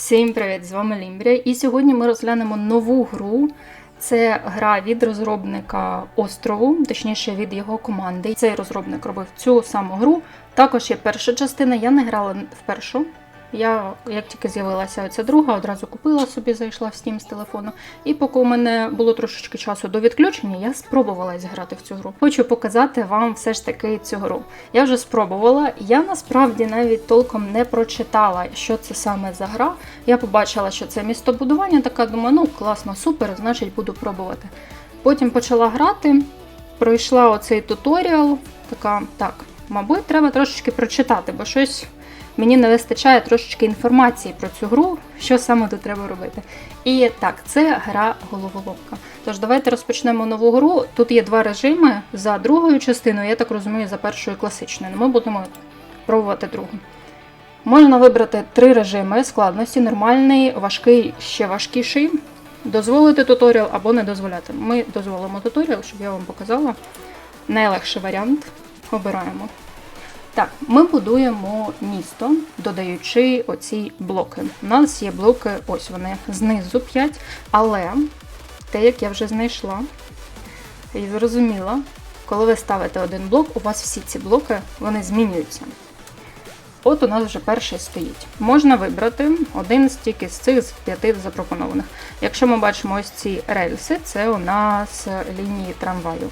Всім привіт! З вами Лімбрія. І сьогодні ми розглянемо нову гру. Це гра від розробника острову, точніше від його команди. Цей розробник робив цю саму гру. Також є перша частина. Я не грала в першу. Я, як тільки з'явилася ця друга, одразу купила собі, зайшла в Steam з телефону. І поки у мене було трошечки часу до відключення, я спробувала зіграти в цю гру. Хочу показати вам все ж таки цю гру. Я вже спробувала. Я насправді навіть толком не прочитала, що це саме за гра. Я побачила, що це містобудування, така думаю, ну класно, супер, значить буду пробувати. Потім почала грати, пройшла оцей туторіал, така, так, мабуть, треба трошечки прочитати, бо щось мені не вистачає трошечки інформації про цю гру, що саме тут треба робити. І так, це гра головоломка. Тож давайте розпочнемо нову гру. Тут є два режими за другою частиною, я так розумію, за першою класичною. Ми будемо пробувати другу. Можна вибрати три режими складності: нормальний, важкий, ще важкіший. Дозволити туторіал або не дозволяти. Ми дозволимо туторіал, щоб я вам показала. Найлегший варіант. Обираємо. Так, ми будуємо місто, додаючи оці блоки. У нас є блоки, ось вони знизу 5, але те, як я вже знайшла і зрозуміла, коли ви ставите один блок, у вас всі ці блоки вони змінюються. От у нас вже перший стоїть. Можна вибрати один з тільки з цих з п'яти запропонованих. Якщо ми бачимо ось ці рельси, це у нас лінії трамваю.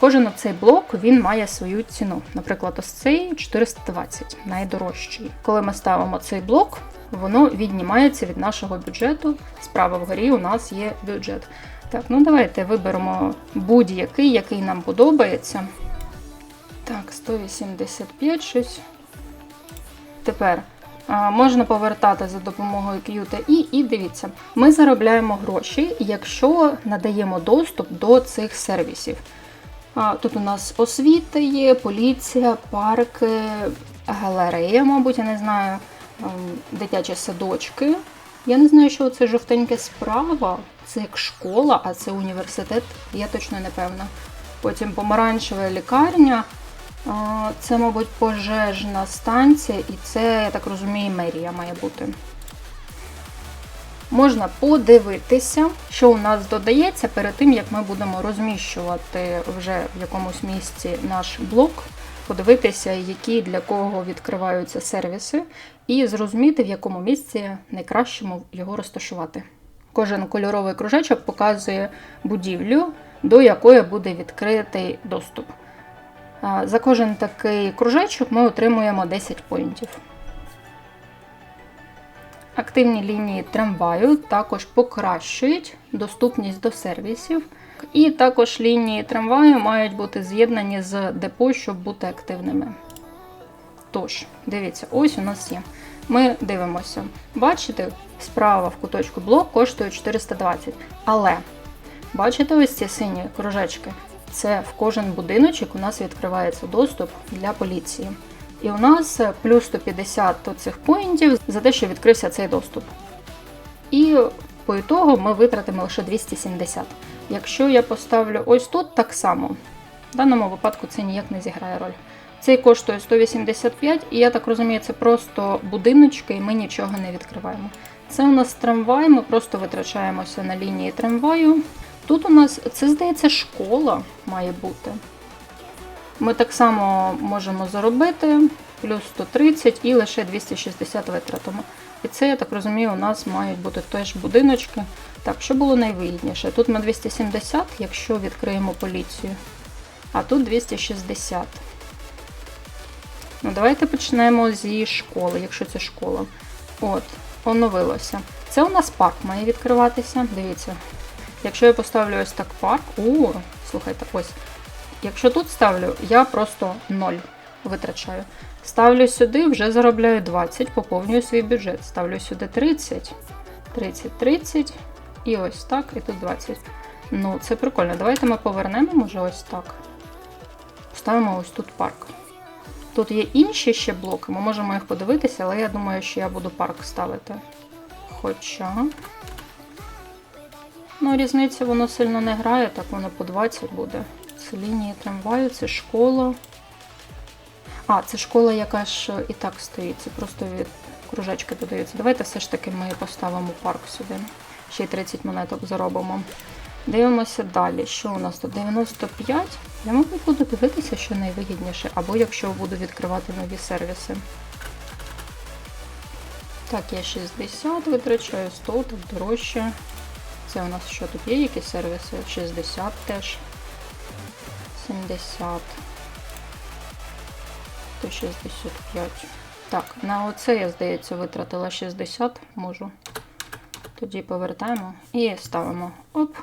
Кожен цей блок він має свою ціну. Наприклад, ось цей 420, найдорожчий. Коли ми ставимо цей блок, воно віднімається від нашого бюджету. Справа вгорі у нас є бюджет. Так, ну давайте виберемо будь-який, який нам подобається. Так, 185 щось. Тепер можна повертати за допомогою Q та I, і дивіться, ми заробляємо гроші, якщо надаємо доступ до цих сервісів. Тут у нас освіта є, поліція, парки, галерея, мабуть, я не знаю, ем, дитячі садочки. Я не знаю, що це жовтеньке справа. Це як школа, а це університет, я точно не певна. Потім помаранчева лікарня. Це, мабуть, пожежна станція, і це, я так розумію, мерія має бути. Можна подивитися, що у нас додається перед тим, як ми будемо розміщувати вже в якомусь місці наш блок, подивитися, які для кого відкриваються сервіси, і зрозуміти, в якому місці найкращому його розташувати. Кожен кольоровий кружечок показує будівлю, до якої буде відкритий доступ. За кожен такий кружечок ми отримуємо 10 поінтів. Активні лінії трамваю також покращують доступність до сервісів. І також лінії трамваю мають бути з'єднані з депо, щоб бути активними. Тож, дивіться, ось у нас є. Ми дивимося. Бачите, справа в куточку блок коштує 420. Але, бачите, ось ці сині кружечки? Це в кожен будиночок у нас відкривається доступ для поліції. І у нас плюс 150 цих поінтів за те, що відкрився цей доступ. І по ітогу ми витратимо лише 270. Якщо я поставлю ось тут так само, в даному випадку це ніяк не зіграє роль. Цей коштує 185, і я так розумію, це просто будиночки, і ми нічого не відкриваємо. Це у нас трамвай, ми просто витрачаємося на лінії трамваю. Тут у нас, це здається, школа має бути. Ми так само можемо заробити плюс 130 і лише 260 витратимо. І це, я так розумію, у нас мають бути теж будиночки. Так, що було найвигідніше? Тут ми 270, якщо відкриємо поліцію. А тут 260. Ну, Давайте почнемо зі школи, якщо це школа. От, оновилося. Це у нас парк має відкриватися. Дивіться. Якщо я поставлю ось так парк. О, слухайте, ось. Якщо тут ставлю, я просто 0 витрачаю. Ставлю сюди, вже заробляю 20, поповнюю свій бюджет. Ставлю сюди 30, 30, 30 і ось так, і тут 20. Ну, це прикольно. Давайте ми повернемо, може, ось так. Ставимо ось тут парк. Тут є інші ще блоки, ми можемо їх подивитися, але я думаю, що я буду парк ставити. Хоча. Ну, різниця воно сильно не грає, так воно по 20 буде. Це лінії трамваю, це школа. А, це школа, яка ж і так стоїть. Це просто від кружечки додаються. Давайте все ж таки ми поставимо парк сюди. Ще й 30 монеток заробимо. Дивимося далі. Що у нас тут? 95. Я, мабуть, буду дивитися, що найвигідніше, або якщо буду відкривати нові сервіси. Так, я 60 витрачаю, 100, так дорожче. Це у нас що тут є якісь сервіси? 60 теж. 70. 165. Так, на оце я, здається, витратила 60, можу. Тоді повертаємо і ставимо. Оп.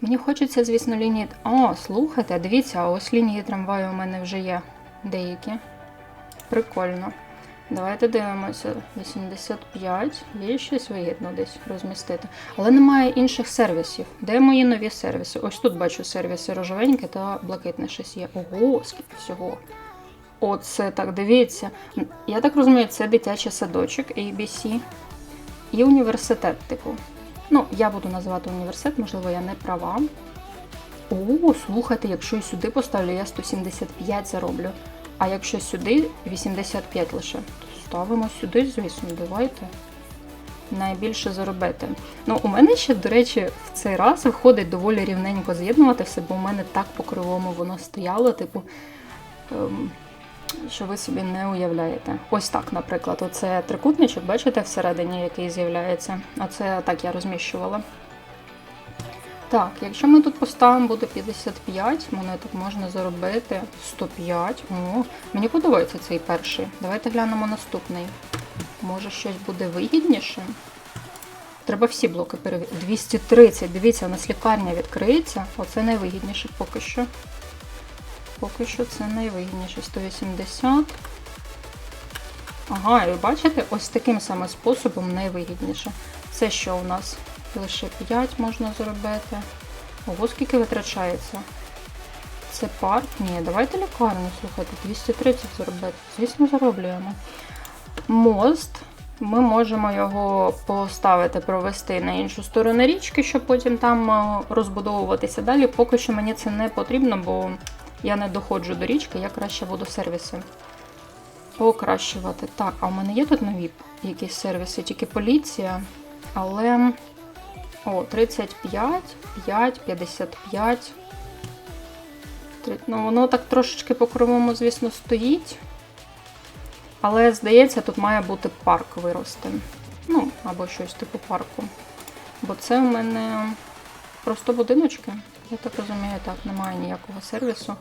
Мені хочеться, звісно, лінії. О, слухайте, дивіться, ось лінії трамваю у мене вже є деякі. Прикольно. Давайте дивимося. 85. Є щось вигідно десь розмістити. Але немає інших сервісів. Де мої нові сервіси? Ось тут бачу сервіси рожевеньке та блакитне щось є. Ого, скільки всього. Оце так, дивіться. Я так розумію, це дитячий садочок ABC і університет, типу. Ну, я буду називати університет, можливо, я не права. О, слухайте, якщо я сюди поставлю, я 175 зароблю. А якщо сюди 85 лише, то ставимо сюди, звісно, давайте. Найбільше заробити. Ну, у мене ще, до речі, в цей раз виходить доволі рівненько з'єднувати все, бо у мене так по кривому воно стояло, типу, ем, що ви собі не уявляєте. Ось так, наприклад, оце трикутничок, бачите, всередині, який з'являється. Оце так я розміщувала. Так, якщо ми тут поставимо буде 55, монеток можна заробити 105. О, мені подобається цей перший. Давайте глянемо наступний. Може щось буде вигідніше? Треба всі блоки перевірити. 230. Дивіться, у нас лікарня відкриється. Оце найвигідніше поки що. Поки що це найвигідніше. 180. Ага, і ви бачите, ось таким саме способом найвигідніше. Це що у нас? Лише 5 можна зробити. Ого, скільки витрачається? Це парк? Ні, давайте лікарню, слухайте, 230 зробити. Звісно, зароблюємо. Мост. Ми можемо його поставити, провести на іншу сторону річки, щоб потім там е, розбудовуватися далі. Поки що мені це не потрібно, бо я не доходжу до річки, я краще буду сервіси покращувати. Так, а у мене є тут нові якісь сервіси, тільки поліція. Але. О, 35, 5, 55. Три- Ну, воно так трошечки по кривому, звісно, стоїть. Але, здається, тут має бути парк вирости. Ну, або щось типу парку. Бо це у мене просто будиночки. Я так розумію, так, немає ніякого сервісу.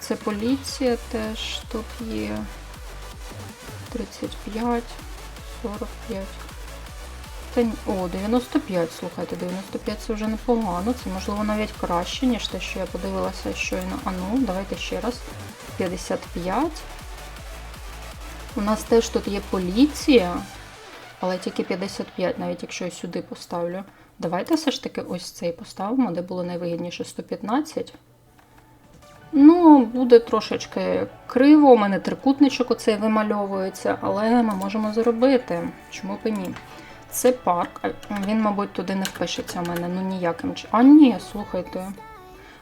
Це поліція теж тут є. 35, 45. О, 95, слухайте, 95 це вже непогано. Це можливо навіть краще, ніж те, що я подивилася щойно. А ну, давайте ще раз. 55. У нас теж тут є поліція, але тільки 55, навіть якщо я сюди поставлю. Давайте все ж таки ось цей поставимо, де було найвигідніше 115. Ну, буде трошечки криво, у мене трикутничок оцей вимальовується, але ми можемо зробити. Чому б і ні? Це парк, він, мабуть, туди не впишеться у мене, ну ніяким чином. А ні, слухайте.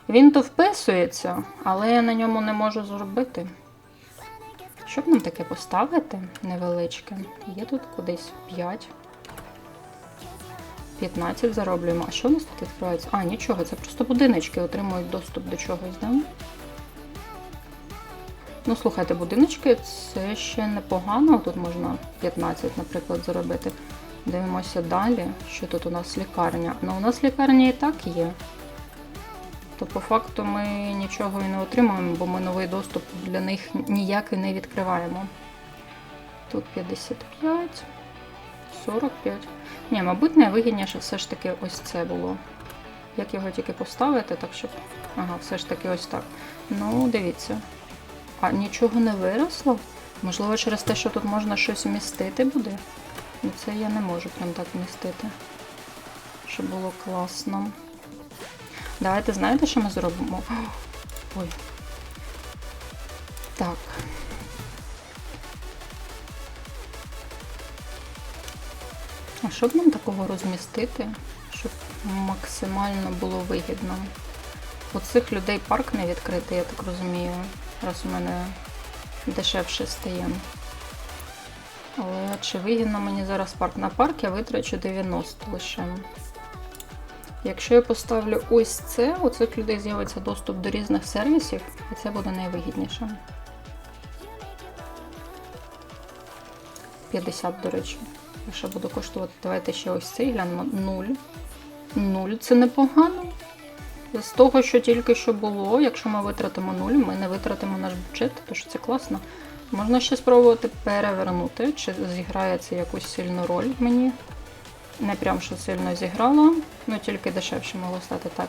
Він то вписується, але я на ньому не можу зробити. Що б нам таке поставити невеличке? Є тут кудись 5. 15 зароблюємо. А що у нас тут відкривається? А, нічого, це просто будиночки отримують доступ до чогось, да? Ну, слухайте, будиночки це ще непогано. Тут можна 15, наприклад, заробити. Дивимося далі, що тут у нас лікарня. Ну, у нас лікарня і так є. То по факту ми нічого і не отримуємо, бо ми новий доступ для них ніякий не відкриваємо. Тут 55, 45. Ні, мабуть, найвигідніше все ж таки ось це було. Як його тільки поставити, так щоб. Ага, все ж таки ось так. Ну, дивіться. А нічого не виросло? Можливо, через те, що тут можна щось вмістити буде? Ну це я не можу прям так вмістити. Щоб було класно. Давайте знаєте, що ми зробимо? Ой. Так. А що б нам такого розмістити, щоб максимально було вигідно? У цих людей парк не відкритий, я так розумію, раз у мене дешевше стає. Чи вигідно мені зараз парк на парк, я витрачу 90 лише. Якщо я поставлю ось це, у цих людей з'явиться доступ до різних сервісів, і це буде найвигідніше. 50, до речі. Ще буду коштувати. Давайте ще ось цей глянемо. 0. 0 це непогано. З того, що тільки що було, якщо ми витратимо 0, ми не витратимо наш бюджет, тож це класно. Можна ще спробувати перевернути, чи зіграє це якусь сильну роль мені. Не прям що сильно зіграло, ну тільки дешевше могло стати так.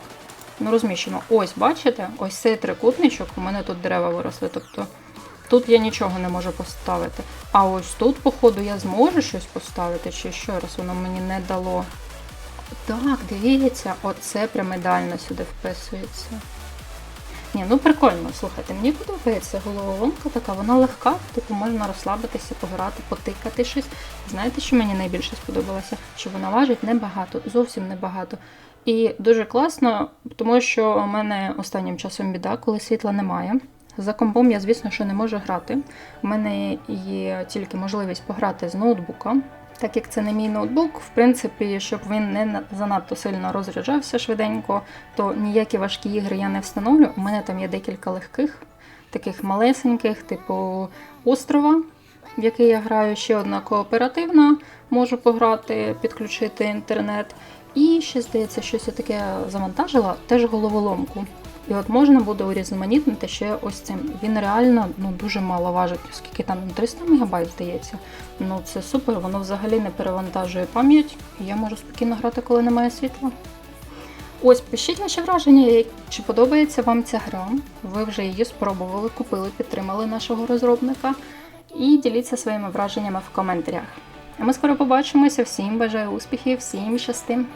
Ну, розміщено. Ось, бачите, ось цей трикутничок, у мене тут дерева виросли. Тобто тут я нічого не можу поставити. А ось тут, походу, я зможу щось поставити, чи що раз воно мені не дало. Так, дивіться, оце прям ідеально сюди вписується. Ні, ну прикольно, слухайте, мені подобається головоломка така, вона легка, типу можна розслабитися, пограти, потикати щось. Знаєте, що мені найбільше сподобалося? Що вона важить небагато, зовсім небагато. І дуже класно, тому що у мене останнім часом біда, коли світла немає. За компом я, звісно, що не можу грати. У мене є тільки можливість пограти з ноутбука. Так як це не мій ноутбук, в принципі, щоб він не занадто сильно розряджався швиденько, то ніякі важкі ігри я не встановлю. У мене там є декілька легких, таких малесеньких, типу острова, в який я граю. Ще одна кооперативна, можу пограти, підключити інтернет. І ще, здається, щось я таке завантажила, теж головоломку. І от можна буде урізноманітнити ще ось цим. Він реально ну, дуже мало важить, оскільки там 300 МБ, здається. Ну це супер, воно взагалі не перевантажує пам'ять, я можу спокійно грати, коли немає світла. Ось, пишіть ваші враження, чи подобається вам ця гра. Ви вже її спробували, купили, підтримали нашого розробника. І діліться своїми враженнями в коментарях. А ми скоро побачимося. Всім бажаю успіхів, всім щастим!